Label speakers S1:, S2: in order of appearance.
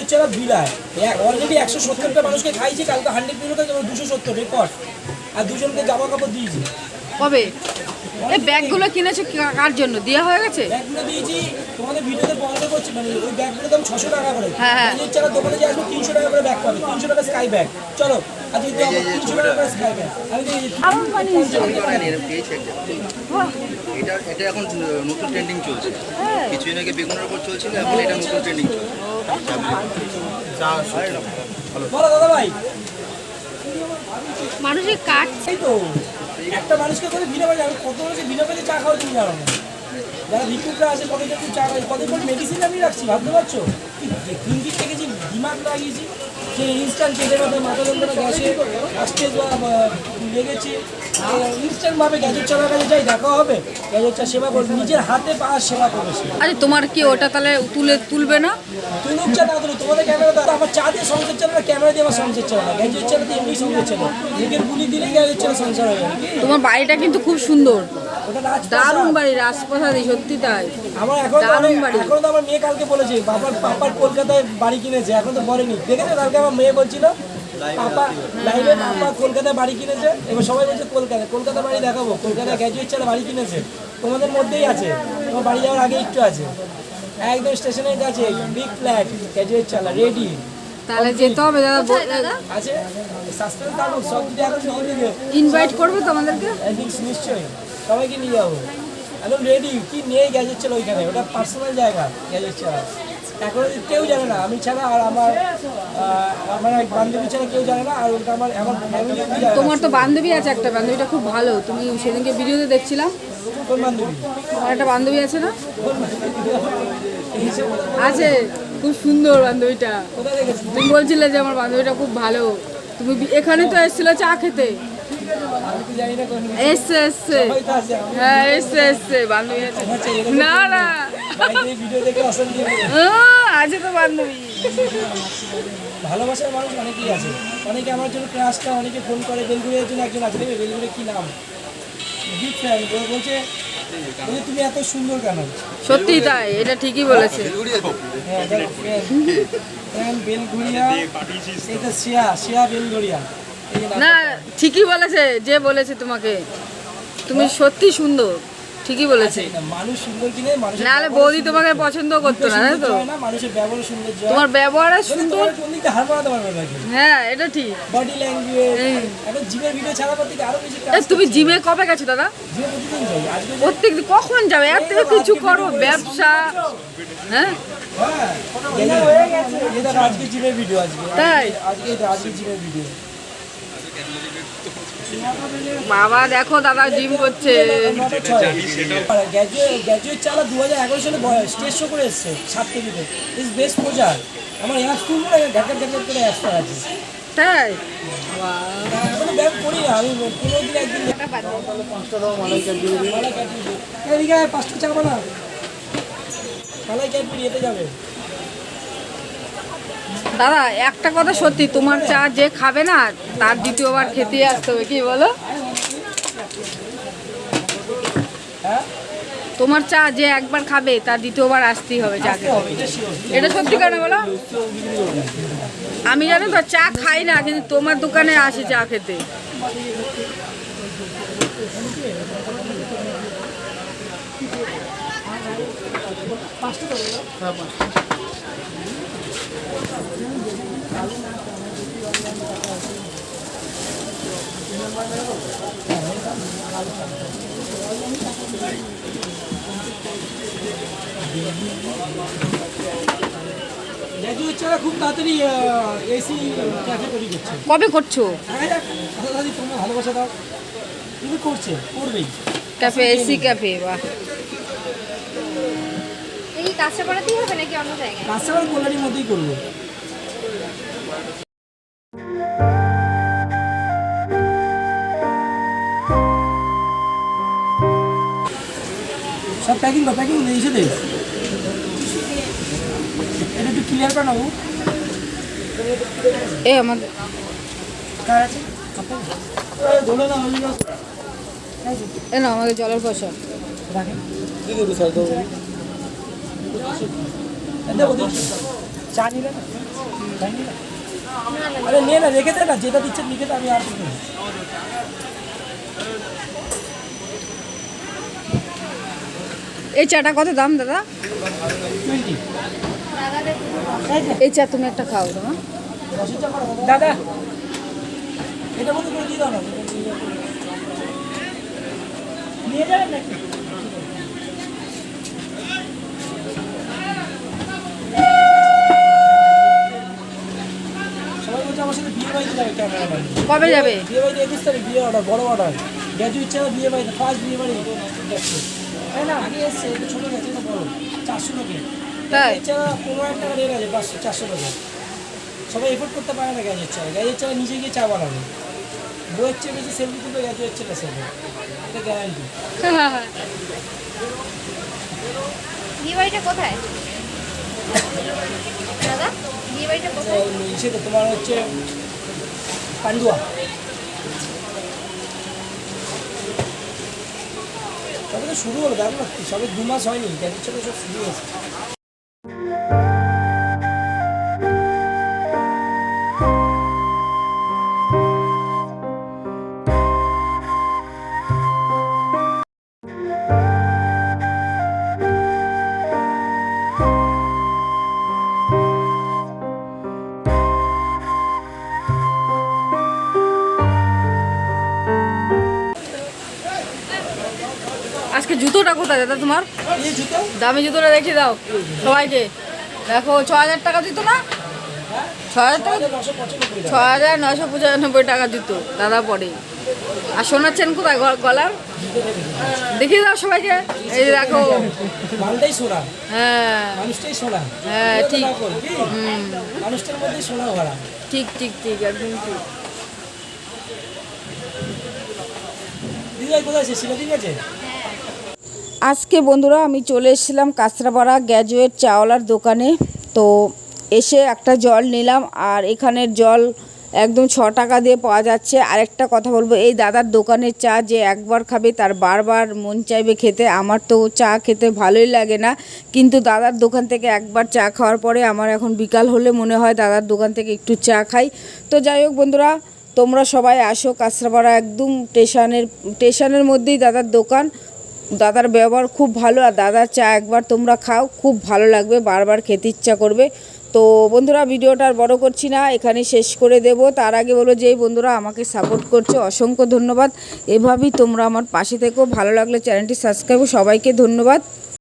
S1: হচ্ছে না বিলায়। অলরেডি একশো সত্তরটা মানুষকে খাইছে কালকে হান্ড্রেড মিলিয়ন দুশো সত্তর রেকর্ড আর দুজনকে জামা কাপড় দিয়েছে।
S2: কবে? এই ব্যাগগুলো কিনেছো কার জন্য? দেওয়া হয়ে গেছে?
S1: ব্যাগগুলো দিয়েছি তোমাদের ভিডিওতে বন্ধ করছি মানে ওই ব্যাগগুলো দাম ছশো টাকা করে।
S2: হ্যাঁ, হ্যাঁ।
S1: দোকানে যে আসবে তিনশো টাকা করে ব্যাগ পাবে। তিনশো টাকা স্কাই ব্যাগ চলো আজকে তিনশো টাকা করে স্কাই ব্যাগ আমি।
S3: এটা এটা এখন নতুন ট্রেন্ডিং চলছে। কিছুদিন আগে বেগুনের উপর চলছিল এখন এটা নতুন ট্রেন্ডিং চলছে।
S1: বলো দাদা ভাই
S2: মানুষের
S1: এই তো। একটা মানুষকে করে বিনা পয়সা আমি কত মানুষের বিনা পয়সা চা খাওয়া তুমি জানো না যারা ভিক্ষুকরা আছে কত কিন্তু চা খাই কত করে মেডিসিন আমি রাখছি ভাবতে পারছ? তিন দিক থেকে যে দিমাগ লাগিয়েছি যে ইনস্ট্যান্ট পেটে ব্যথা মাথা যন্ত্রণা গ্যাসে আসতে লেগেছে ইনস্ট্যান্ট ভাবে গ্যাজেট চালার কাছে যাই দেখা হবে। গ্যাজেট চা সেবা করবে নিজের হাতে পা সেবা করবে
S2: আরে তোমার কি ওটা তাহলে তুলে তুলবে না?
S1: তুলুক চা না তুলুক দাও আমার চা দিয়ে সংসার চালে না? ক্যামেরা দিয়ে আমার সংসার চালে না? গ্যাজেট চালাতে এমনি সংসার চালে। মুখের গুলি দিলে গ্যাজেট চালা সংসার হয়ে যাবে
S2: তোমার বাড়িটা কিন্তু খুব সুন্দর। দারুণ বাড়ি রাজপ্রাসাদি সত্যি তাই।
S1: আমার এখন তো
S2: দারুণ বাড়ি।
S1: এখন তো আমার মেয়ে কালকে বলেছে বাবার পাপার কলকাতায় বাড়ি কিনেছে। এখন তো বলেনি। দেখেছ? কালকে আমার মেয়ে বলছিল পাপা লাইভে পাপা কলকাতায় বাড়ি কিনেছে। এবার সবাই বলছে কলকাতা কলকাতা বাড়ি দেখাবো। কলকাতায় গ্র্যাজুয়েট ছেলে বাড়ি কিনেছে। তোমাদের মধ্যেই আছে। তোমার বাড়ি যাওয়ার আগে একটু আছে। একদম স্টেশনের কাছে বিগ ফ্ল্যাট গ্র্যাজুয়েট চালা রেডি
S2: তাহলে যেতে হবে দাদা
S1: আছে। সাসপেন্স কাটুক সব কিছু এখন নেবে
S2: ইনভাইট করবে তোমাদেরকে?
S1: একদিন নিশ্চয়ই। সবাইকে নিয়ে যাব। একদম রেডি কি নিয়ে গ্যাজেট ছিল ওইখানে? ওটা পার্সোনাল জায়গা গ্যাজেট ছাড়া এখন কেউ জানে না আমি ছাড়া আর আমার আমার এক বান্ধবী ছাড়া কেউ জানে না আর ওটা আমার আমার ফ্যামিলি
S2: তোমার তো বান্ধবী আছে একটা বান্ধবীটা খুব ভালো। তুমি সেদিনকে ভিডিওতে দেখছিলাম।
S1: কোন বান্ধবী?
S2: তোমার একটা বান্ধবী আছে না? আছে, খুব সুন্দর বান্ধবীটা। তুমি বলছিলে যে আমার বান্ধবীটা খুব ভালো। তুমি এখানে তো এসেছিল চা খেতে। এসছে এসছে। হ্যাঁ এসছে এসছে, বান্ধবী না না। আছে তো বান্ধবী।
S1: ভালোবাসার মানুষ অনেকেই আছে। অনেকে আমার জন্য ক্লাসটা অনেকে ফোন করে, বেলগুড়ির জন্য একজন আছে। দেখবে বেলগুড়ি কি নাম? বলছে তুমি এত সুন্দর কেন?
S2: সত্যি তাই এটা ঠিকই বলেছে।
S1: হ্যাঁ দেখো, ফ্যান বেলঘুরিয়া এটা শিয়া শিয়া বেলঘুরিয়া এই যে নাম।
S2: না ঠিকই বলেছে যে বলেছে তোমাকে। তুমি সত্যি সুন্দর। ঠিকই বলেছে
S1: না, মানুষ সুন্দর কিনে
S2: নাহলে
S1: ব্যবহার
S2: বৌদি তোমাকে পছন্দ করতো না তাই তো?
S1: মানুষের ব্যবহার সুন্দর
S2: তোমার ব্যবহার
S1: সুন্দর হার পারবে নাকি?
S2: হ্যাঁ এটা ঠিক।
S1: Body language
S2: hmm.
S1: জিমের ভিডিও ছাড়া পর থেকে আরও বেশি
S2: তুমি জিমে কবে গেছো দাদা? প্রত্যেক দিন কখন যাবে? এত কিছু করো ব্যবসা। হ্যাঁ?
S1: হ্যাঁ। আজকে জিমের ভিডিও আজকে।
S2: তাই?
S1: আজকে আজকে জিমের ভিডিও
S2: বাবা, দেখো দাদা জিম করছে।
S1: দু হাজার সালে স্টেজ শো করে বেস্ট প্রচার আমার না করে আছে করি না আমি দিন একদিন পাঁচটা চা বানা। মালাই ক্যাডবেরি এতে যাবে।
S2: দাদা, একটা কথা সত্যি, তোমার চা যে খাবে না, তার দ্বিতীয়বার খেতে আসতে হবে, কি বলো? তোমার চা যে একবার খাবে, তার দ্বিতীয়বার আসতেই হবে চা
S1: এটা
S2: সত্যি কেন বলো? আমি জানো তো, চা খাই না, কিন্তু তোমার দোকানে আসি চা খেতে।
S1: চালা খুব তাড়াতাড়ি এসি ক্যাফে তৈরি করছে।
S2: কবে করছ?
S1: হ্যাঁ দাদি তোমরা ভালোবাসা দাও। তুমি করছে করবেই।
S2: ক্যাফে এসি ক্যাফে বাহ।
S4: এই কাঁচরাপাড়াতেই হবে নাকি? জায়গায়
S1: কল্যাণীর মধ্যেই করব। সব প্যাকিং কর প্যাকিং এসে দে। এটা একটু ক্লিয়ার কর নেব
S2: এ
S1: না হয়ে
S2: এ না আমাদের জলের পয়সা।
S1: রাখেন। কি করবি স্যার চা নিলে না? আরে নে না রেখে দে না যেটা দিচ্ছে লিখে দে আমি আর
S2: এই চাটা কত দাম দাদা? এই চা তুমি একটা খাও তোমার
S1: দাদা এটা করে দিয়ে দাও না নিয়ে যাবেন নাকি?
S2: কবে যাবে?
S1: বিয়ে বাড়িতে একুশ তারিখ বিয়ে অর্ডার বড় অর্ডার ছাড়া বিয়ে বাড়িতে ফার্স্ট বিয়ে বাড়ি। তাই না? আগে এসছে ছোটো গেছে এটা বড়। চারশো
S2: তাই?
S1: এছাড়া পনেরো হাজার টাকা রেট আছে পাঁচশো চারশো সবাই এফোর্ড করতে পারে না ছাড়া ছাড়া নিজে গিয়ে চা বানাবে। বইয়ের চেয়ে বেশি সেলফি তুলবে গ্যাজুয়েট ছেলে সেলফি এটা গ্যারান্টি
S4: বিয়ে বাড়িটা কোথায়? দাদা বিয়ে বাড়িটা কোথায়?
S1: তোমার হচ্ছে পান্ডুয়া তবে তো শুরু হলো, দেখো না, সবে দু মাস হয়নি গ্যাজেট সব শুরু হয়েছে।
S2: জুতোটা কোথায় দাদা তোমার? দামি জুতোটা দেখিয়ে দাও সবাইকে। দেখো ছ হাজার টাকা জুতো না? ছ হাজার টাকা ছ হাজার নশো পঁচানব্বই টাকা জুতো। দাদা পরে। আর শোনাচ্ছেন কোথায় গলার? দেখিয়ে দাও সবাইকে। এই দেখো। হ্যাঁ। হ্যাঁ, ঠিক। ঠিক ঠিক ঠিক একদম ঠিক।
S1: দিদিভাই কোথায় আছে? শিলা ঠিক আছে
S2: আজকে বন্ধুরা আমি চলে এসেছিলাম কাঁচরাপাড়া গ্র্যাজুয়েট চাওয়ালার দোকানে। তো এসে একটা জল নিলাম আর এখানের জল একদম ছ টাকা দিয়ে পাওয়া যাচ্ছে। আরেকটা কথা বলব, এই দাদার দোকানের চা যে একবার খাবে তার বারবার মন চাইবে খেতে। আমার তো চা খেতে ভালোই লাগে না, কিন্তু দাদার দোকান থেকে একবার চা খাওয়ার পরে আমার এখন বিকাল হলে মনে হয় দাদার দোকান থেকে একটু চা খাই। তো যাই হোক বন্ধুরা, তোমরা সবাই আসো কাঁচরাপাড়া একদম স্টেশনের স্টেশনের মধ্যেই দাদার দোকান। দাদার ব্যবহার খুব ভালো আর দাদার চা একবার তোমরা খাও, খুব ভালো লাগবে, বারবার খেতে ইচ্ছা করবে। তো বন্ধুরা, ভিডিওটা আর বড় করছি না এখানে শেষ করে দেব। তার আগে বলো যে বন্ধুরা আমাকে সাপোর্ট করছে, অসংখ্য ধন্যবাদ। এভাবেই তোমরা আমার পাশে থেকেও ভালো লাগলে চ্যানেলটি সাবস্ক্রাইব সবাইকে ধন্যবাদ।